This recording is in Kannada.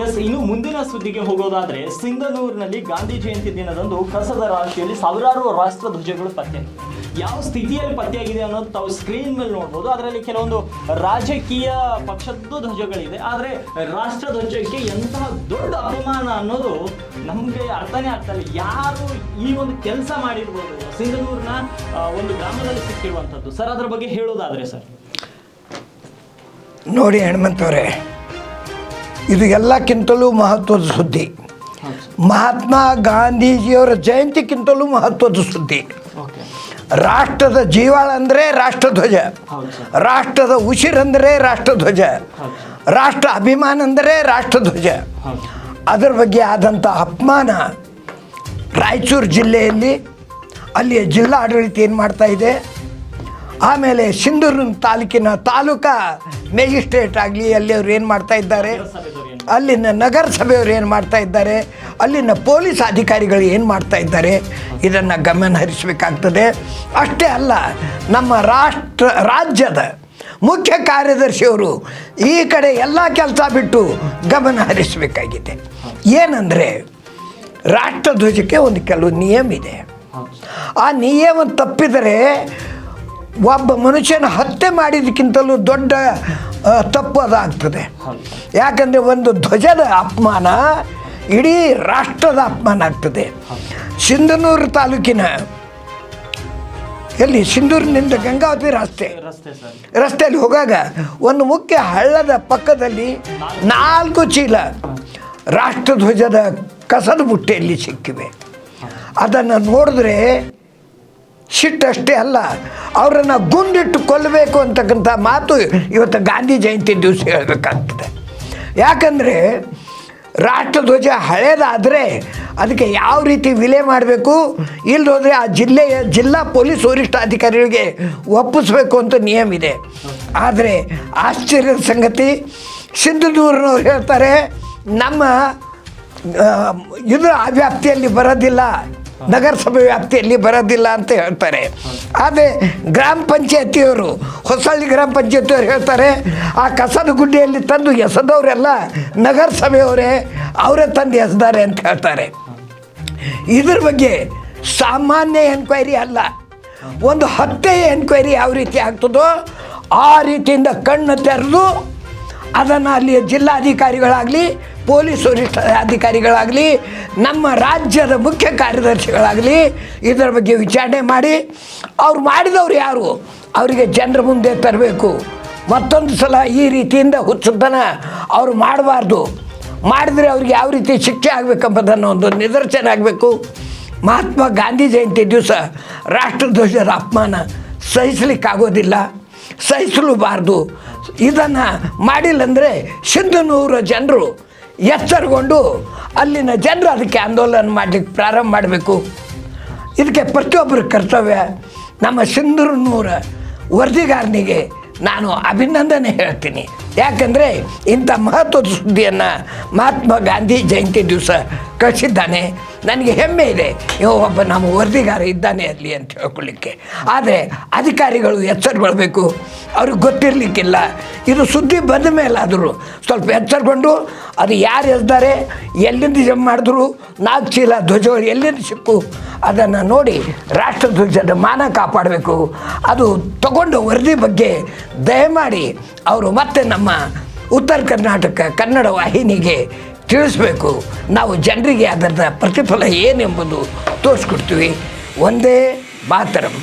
ಎಸ್ ಇನ್ನು ಮುಂದಿನ ಸುದ್ದಿಗೆ ಹೋಗೋದಾದ್ರೆ ಸಿಂಧನೂರಿನಲ್ಲಿ ಗಾಂಧಿ ಜಯಂತಿ ದಿನದಂದು ಕಸದ ರಾಶಿಯಲ್ಲಿ ಸಾವಿರಾರು ರಾಷ್ಟ್ರ ಧ್ವಜಗಳು ಪತ್ತೆ. ಯಾವ ಸ್ಥಿತಿಯಲ್ಲಿ ಪತ್ತೆಯಾಗಿದೆ ಅನ್ನೋದು ತಾವು ಸ್ಕ್ರೀನ್ ಮೇಲೆ ನೋಡ್ಬೋದು. ಅದರಲ್ಲಿ ಕೆಲವೊಂದು ರಾಜಕೀಯ ಪಕ್ಷದ್ದು ಧ್ವಜಗಳಿದೆ. ಆದರೆ ರಾಷ್ಟ್ರ ಧ್ವಜಕ್ಕೆ ಎಂತಹ ದೊಡ್ಡ ಅಪಮಾನ ಅನ್ನೋದು ನಮಗೆ ಅರ್ಥನೇ ಆಗ್ತಾ ಇಲ್ಲ. ಯಾರು ಈ ಒಂದು ಕೆಲಸ ಮಾಡಿರ್ಬೋದು? ಸಿಂಧನೂರಿನ ಒಂದು ಗ್ರಾಮದಲ್ಲಿ ಸಿಕ್ಕಿರುವಂಥದ್ದು. ಸರ್, ಅದರ ಬಗ್ಗೆ ಹೇಳೋದಾದ್ರೆ ಸರ್. ನೋಡಿ ಹನುಮಂತವ್ರೆ ಇದು ಎಲ್ಲಕ್ಕಿಂತಲೂ ಮಹತ್ವದ ಸುದ್ದಿ. ಮಹಾತ್ಮ ಗಾಂಧೀಜಿಯವರ ಜಯಂತಿಗಿಂತಲೂ ಮಹತ್ವದ ಸುದ್ದಿ. ರಾಷ್ಟ್ರದ ಜೀವಾಳ ಅಂದರೆ ರಾಷ್ಟ್ರಧ್ವಜ. ರಾಷ್ಟ್ರದ ಉಸಿರಂದರೆ ರಾಷ್ಟ್ರಧ್ವಜ. ರಾಷ್ಟ್ರ ಅಭಿಮಾನ ಅಂದರೆ ರಾಷ್ಟ್ರಧ್ವಜ. ಅದರ ಬಗ್ಗೆ ಆದಂಥ ಅಪಮಾನ ರಾಯಚೂರು ಜಿಲ್ಲೆಯಲ್ಲಿ ಅಲ್ಲಿಯ ಜಿಲ್ಲಾ ಆಡಳಿತ ಏನು ಮಾಡ್ತಾ ಇದೆ? ಆಮೇಲೆ ಸಿಂಧೂರಿನ ತಾಲೂಕಿನ ತಾಲೂಕಾ ಮ್ಯಾಜಿಸ್ಟ್ರೇಟ್ ಆಗಲಿ ಅಲ್ಲಿ ಅವ್ರು ಏನು ಮಾಡ್ತಾ ಇದ್ದಾರೆ? ಅಲ್ಲಿನ ನಗರಸಭೆಯವರು ಏನು ಮಾಡ್ತಾ ಇದ್ದಾರೆ? ಅಲ್ಲಿನ ಪೊಲೀಸ್ ಅಧಿಕಾರಿಗಳು ಏನು ಮಾಡ್ತಾ ಇದ್ದಾರೆ? ಇದನ್ನು ಗಮನ ಹರಿಸಬೇಕಾಗ್ತದೆ ಅಷ್ಟೇ ಅಲ್ಲ, ನಮ್ಮ ರಾಷ್ಟ್ರ, ರಾಜ್ಯದ ಮುಖ್ಯ ಕಾರ್ಯದರ್ಶಿಯವರು ಈ ಕಡೆ ಎಲ್ಲ ಕೆಲಸ ಬಿಟ್ಟು ಗಮನ ಹರಿಸಬೇಕಾಗಿದೆ ಏನಂದರೆ ರಾಷ್ಟ್ರಧ್ವಜಕ್ಕೆ ಒಂದು ಕೆಲವು ನಿಯಮ ಇದೆ. ಆ ನಿಯಮ ತಪ್ಪಿದರೆ ಒಬ್ಬ ಮನುಷ್ಯನ ಹತ್ಯೆ ಮಾಡಿದಕ್ಕಿಂತಲೂ ದೊಡ್ಡ ತಪ್ಪು ಅದಾಗ್ತದೆ ಹೌದು ಯಾಕಂದರೆ ಒಂದು ಧ್ವಜದ ಅಪಮಾನ ಇಡೀ ರಾಷ್ಟ್ರದ ಅಪಮಾನ ಆಗ್ತದೆ. ಸಿಂಧನೂರು ತಾಲೂಕಿನ ಎಲ್ಲಿ? ಸಿಂಧೂರಿನಿಂದ ಗಂಗಾವತಿ ರಸ್ತೆ. ರಸ್ತೆಯಲ್ಲಿ ಹೋಗಾಗ ಒಂದು ಮುಖ್ಯ ಹಳ್ಳದ ಪಕ್ಕದಲ್ಲಿ ನಾಲ್ಕು ಚೀಲ ರಾಷ್ಟ್ರಧ್ವಜದ ಕಸದ ಬುಟ್ಟೆಯಲ್ಲಿ ಸಿಕ್ಕಿವೆ. ಅದನ್ನು ನೋಡಿದ್ರೆ ಸಿಟ್ಟಷ್ಟೇ ಅಲ್ಲ, ಅವರನ್ನು ಗುಂಡಿಟ್ಟು ಕೊಲ್ಲಬೇಕು ಅಂತಕ್ಕಂಥ ಮಾತು ಇವತ್ತು ಗಾಂಧಿ ಜಯಂತಿ ದಿವಸ ಹೇಳಬೇಕಾಗ್ತದೆ. ಯಾಕಂದರೆ ರಾಷ್ಟ್ರಧ್ವಜ ಹಳೇದಾದರೆ ಅದಕ್ಕೆ ಯಾವ ರೀತಿ ವಿಲೆ ಮಾಡಬೇಕು ಇಲ್ಲದೋದ್ರೆ ಆ ಜಿಲ್ಲೆಯ ಜಿಲ್ಲಾ ಪೊಲೀಸ್ ವರಿಷ್ಠಾಧಿಕಾರಿಗಳಿಗೆ ಒಪ್ಪಿಸ್ಬೇಕು ಅಂತ ನಿಯಮ ಇದೆ. ಆದರೆ ಆಶ್ಚರ್ಯದ ಸಂಗತಿ, ಸಿಂಧುದೂರಿನವ್ರು ಹೇಳ್ತಾರೆ, ನಮ್ಮ ಇದರ ಅವ್ಯಾಪ್ತಿಯಲ್ಲಿ ಬರೋದಿಲ್ಲ. ನಗರಸಭೆ ವ್ಯಾಪ್ತಿಯಲ್ಲಿ ಬರೋದಿಲ್ಲ ಅಂತ ಹೇಳ್ತಾರೆ. ಆದರೆ ಗ್ರಾಮ ಪಂಚಾಯತಿಯವರು, ಹೊಸಳ್ಳಿ ಗ್ರಾಮ ಪಂಚಾಯತಿಯವರು ಹೇಳ್ತಾರೆ, ಆ ಕಸದ ಗುಡ್ಡೆಯಲ್ಲಿ ತಂದು ಎಸೆದವರೆಲ್ಲ ನಗರಸಭೆಯವರೇ, ಅವರೇ ತಂದು ಎಸೆದಾರೆ ಅಂತ ಹೇಳ್ತಾರೆ. ಇದ್ರ ಬಗ್ಗೆ ಸಾಮಾನ್ಯ ಎನ್ಕ್ವೈರಿ ಅಲ್ಲ. ಒಂದು ಹತ್ತೆಯ ಎನ್ಕ್ವೈರಿ ಯಾವ ರೀತಿ ಆಗ್ತದೋ ಆ ರೀತಿಯಿಂದ ಕಣ್ಣು ತೆರೆದು ಅದನ್ನು ಅಲ್ಲಿ ಜಿಲ್ಲಾಧಿಕಾರಿಗಳಾಗಲಿ ಪೊಲೀಸ್ ವರಿಷ್ಠ ಅಧಿಕಾರಿಗಳಾಗಲಿ, ನಮ್ಮ ರಾಜ್ಯದ ಮುಖ್ಯ ಕಾರ್ಯದರ್ಶಿಗಳಾಗಲಿ, ಇದರ ಬಗ್ಗೆ ವಿಚಾರಣೆ ಮಾಡಿ, ಅವ್ರು ಮಾಡಿದವ್ರು ಯಾರು? ಅವರಿಗೆ ಜನರ ಮುಂದೆ ತರಬೇಕು. ಮತ್ತೊಂದು ಸಲ ಈ ರೀತಿಯಿಂದ ಹುಚ್ಚುತನ ಅವರು ಮಾಡಬಾರ್ದು. ಮಾಡಿದರೆ ಅವ್ರಿಗೆ ಯಾವ ರೀತಿ ಶಿಕ್ಷೆ ಆಗಬೇಕೆಂಬುದನ್ನು ಒಂದು ನಿದರ್ಶನ ಆಗಬೇಕು. ಮಹಾತ್ಮ ಗಾಂಧಿ ಜಯಂತಿ ದಿವಸ ರಾಷ್ಟ್ರಧ್ವಜದ ಅಪಮಾನ ಸಹಿಸಲಿಕ್ಕಾಗೋದಿಲ್ಲ. ಸಹಿಸಲೂಬಾರ್ದು. ಇದನ್ನು ಮಾಡಿಲ್ಲಂದರೆ ಸಿಂಧನೂರ ಜನರು ಎಚ್ಚರಗೊಂಡು ಅಲ್ಲಿನ ಜನರು ಅದಕ್ಕೆ ಆಂದೋಲನ ಮಾಡಲಿಕ್ಕೆ ಪ್ರಾರಂಭ ಮಾಡಬೇಕು. ಇದಕ್ಕೆ ಪ್ರತಿಯೊಬ್ಬರ ಕರ್ತವ್ಯ ನಮ್ಮ ಸಿಂಧೂರಿನೂರ ವರದಿಗಾರನಿಗೆ ನಾನು ಅಭಿನಂದನೆ ಹೇಳ್ತೀನಿ. ಯಾಕಂದರೆ ಇಂಥ ಮಹತ್ವದ ಸುದ್ದಿಯನ್ನು ಮಹಾತ್ಮ ಗಾಂಧಿ ಜಯಂತಿ ದಿವಸ ಕಳಿಸಿದ್ದಾನೆ. ನನಗೆ ಹೆಮ್ಮೆ ಇದೆ. ಯೋ ಒಬ್ಬ ನಮ್ಮ ವರದಿಗಾರ ಇದ್ದಾನೆ ಅಲ್ಲಿ ಅಂತ ಹೇಳ್ಕೊಳ್ಳಿಕ್ಕೆ. ಆದರೆ ಅಧಿಕಾರಿಗಳು ಎಚ್ಚರಗೊಳ್ಬೇಕು ಅವ್ರಿಗೆ ಗೊತ್ತಿರಲಿಕ್ಕಿಲ್ಲ. ಇದು ಸುದ್ದಿ ಬಂದ ಮೇಲಾದರೂ ಸ್ವಲ್ಪ ಎಚ್ಚರಗೊಂಡು ಅದು ಯಾರು ಎಸ್ದಾರೆ, ಎಲ್ಲಿಂದ ಜಮ್ ಮಾಡಿದ್ರು ನಾಲ್ಕು ಚೀಲ ಧ್ವಜ ಎಲ್ಲಿಂದ ಸಿಕ್ಕು, ಅದನ್ನು ನೋಡಿ ರಾಷ್ಟ್ರ ಧ್ವಜದ ಮಾನ ಕಾಪಾಡಬೇಕು. ಅದು ತಗೊಂಡು ವರದಿ ಬಗ್ಗೆ ದಯಮಾಡಿ ಅವರು ಮತ್ತೆ ನಮ್ಮ ಉತ್ತರ ಕರ್ನಾಟಕ ಕನ್ನಡ ವಾಹಿನಿಗೆ ತಿಳಿಸ್ಬೇಕು. ನಾವು ಜನರಿಗೆ ಅದರ ಪ್ರತಿಫಲ ಏನೆಂಬುದು ತೋರಿಸ್ಕೊಡ್ತೀವಿ. ಒಂದೇ ಮಾತರಂ.